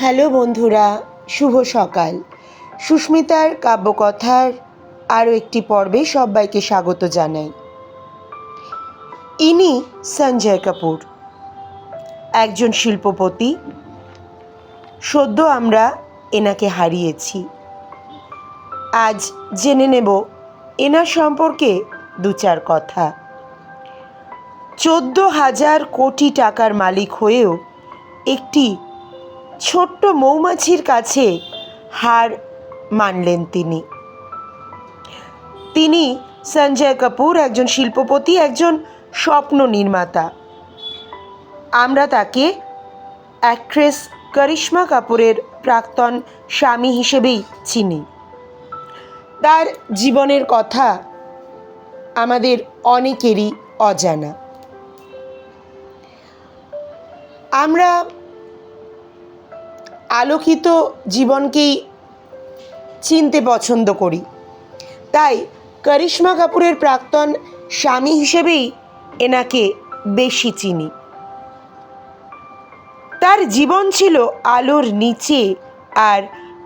Hello বন্ধুরা, শুভ সকাল। সুস্মিতার কাব্যকথার আরও একটি পর্বে সবাইকে স্বাগত জানাই। ইনি সঞ্জয় কাপুর, একজন শিল্পপতি। সদ্য আমরা এনাকে হারিয়েছি। আজ জেনে নেব এনার সম্পর্কে দু চার কথা। চোদ্দ হাজার কোটি টাকার মালিক হয়েও একটি ছোট্ট মৌমাছির কাছে হার মানলেন তিনি। তিনি সঞ্জয় কাপুর, একজন শিল্পপতি, একজন স্বপ্ন নির্মাতা। আমরা তাকে অ্যাক্ট্রেস করিশ্মা কাপুরের প্রাক্তন স্বামী হিসেবেই চিনি। তার জীবনের কথা আমাদের অনেকেরই অজানা। আমরা আলোকিত জীবনকেই চিনতে পছন্দ করি। তাই করিশ্মা কাপুরের প্রাক্তন স্বামী হিসেবেই এনাকে বেশি চিনি। তার জীবন ছিল আলোর নিচে আর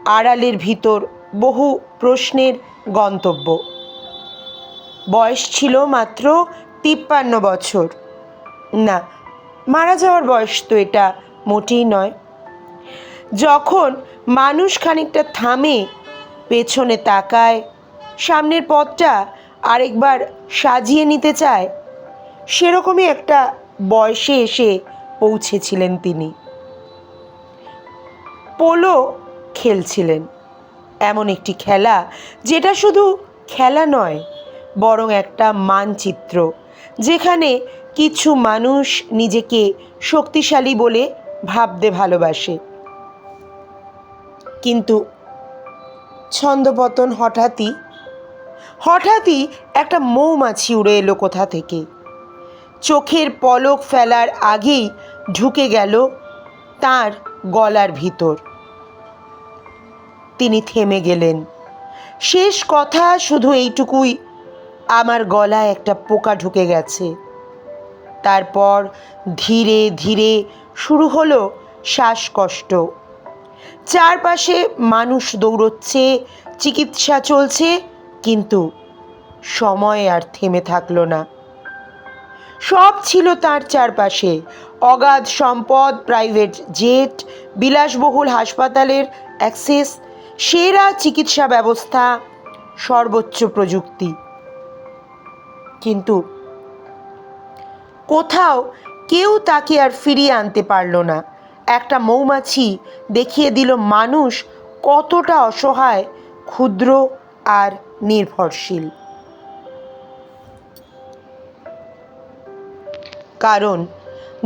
আড়ালের ভিতর বহু প্রশ্নের গন্তব্য। বয়স ছিল মাত্র তিপ্পান্ন বছর। না, মারা যাওয়ার বয়স তো এটা মোটেই নয়। যখন মানুষ খানিকটা থামে, পেছনে তাকায়, সামনের পথটা আরেকবার সাজিয়ে নিতে চায়, সেরকমই একটা বয়সে এসে পৌঁছেছিলেন তিনি। পোলো খেলছিলেন, এমন একটি খেলা যেটা শুধু খেলা নয়, বরং একটা মানচিত্র, যেখানে কিছু মানুষ নিজেকে শক্তিশালী বলে ভাবতে ভালোবাসে। কিন্তু ছন্দপতন হঠাৎই হঠাৎই একটা মৌমাছি উড়ে এলো কোথা থেকে। চোখের পলক ফেলার আগেই ঢুকে গেল তার গলার ভিতর। তিনি থেমে গেলেন। শেষ কথা শুধু এইটুকুই, আমার গলায় একটা পোকা ঢুকে গেছে। তারপর ধীরে ধীরে শুরু হলো শ্বাসকষ্ট। চারপাশে মানুষ দৌড়চ্ছে, চিকিৎসা চলছে, কিন্তু সময় আর থেমে থাকল না। সব ছিল তার চারপাশে। অগাধ সম্পদ, প্রাইভেট জেট, বিলাসবহুল হাসপাতালের অ্যাক্সেস, সেরা চিকিৎসা ব্যবস্থা, সর্বোচ্চ প্রযুক্তি। কিন্তু কোথাও কেউ তাকে আর ফিরিয়ে আনতে পারল না। একটা মৌমাছি দেখিয়ে দিল মানুষ কতটা অসহায়, ক্ষুদ্র আর নির্ভরশীল। কারণ,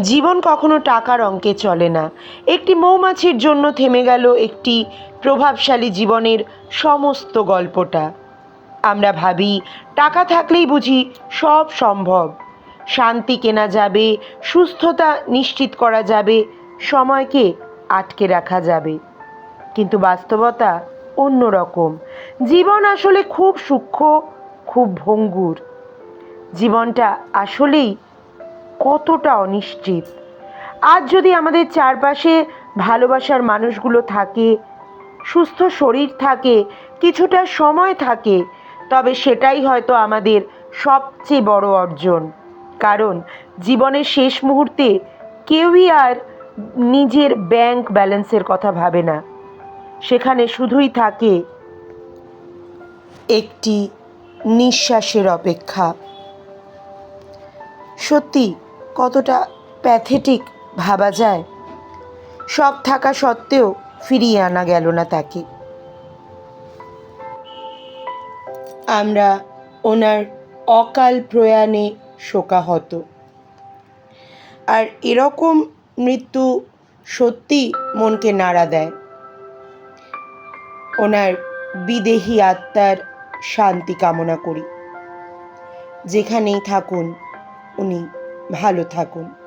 জীবন কখনো টাকার অঙ্কে চলে না। একটি মৌমাছির জন্য থেমে গেল একটি প্রভাবশালী জীবনের সমস্ত গল্পটা। আমরা ভাবি, টাকা থাকলেই বুঝি সব সম্ভব। শান্তি কেনা যাবে, সুস্থতা নিশ্চিত করা যাবে সময়কে আটকে রাখা যাবে। কিন্তু বাস্তবতা অন্যরকম। জীবন আসলে খুব সূক্ষ্ম, খুব ভঙ্গুর। জীবনটা আসলেই কতটা অনিশ্চিত। আজ যদি আমাদের চারপাশে ভালোবাসার মানুষগুলো থাকে, সুস্থ শরীর থাকে, কিছুটা সময় থাকে, তবে সেটাই হয়তো আমাদের সবচেয়ে বড় অর্জন। কারণ জীবনের শেষ মুহূর্তে কেউই আর নিজের ব্যাংক ব্যালেন্সের কথা ভাবে না। সেখানে শুধুই থাকে একটি নিঃশ্বাসের অপেক্ষা। সত্যি, কতটা প্যাথেটিক ভাবা যায়? সব থাকা সত্ত্বেও ফিরিয়ে আনা গেল না তাকে। আমরা ওনার অকাল প্রয়াণে শোকাহত। আর এরকম মৃত্যু সত্যি মনকে নাড়া দেয়। ওনার বিদেহী আত্মার শান্তি কামনা করি। যেখানেই থাকুন, উনি ভালো থাকুন।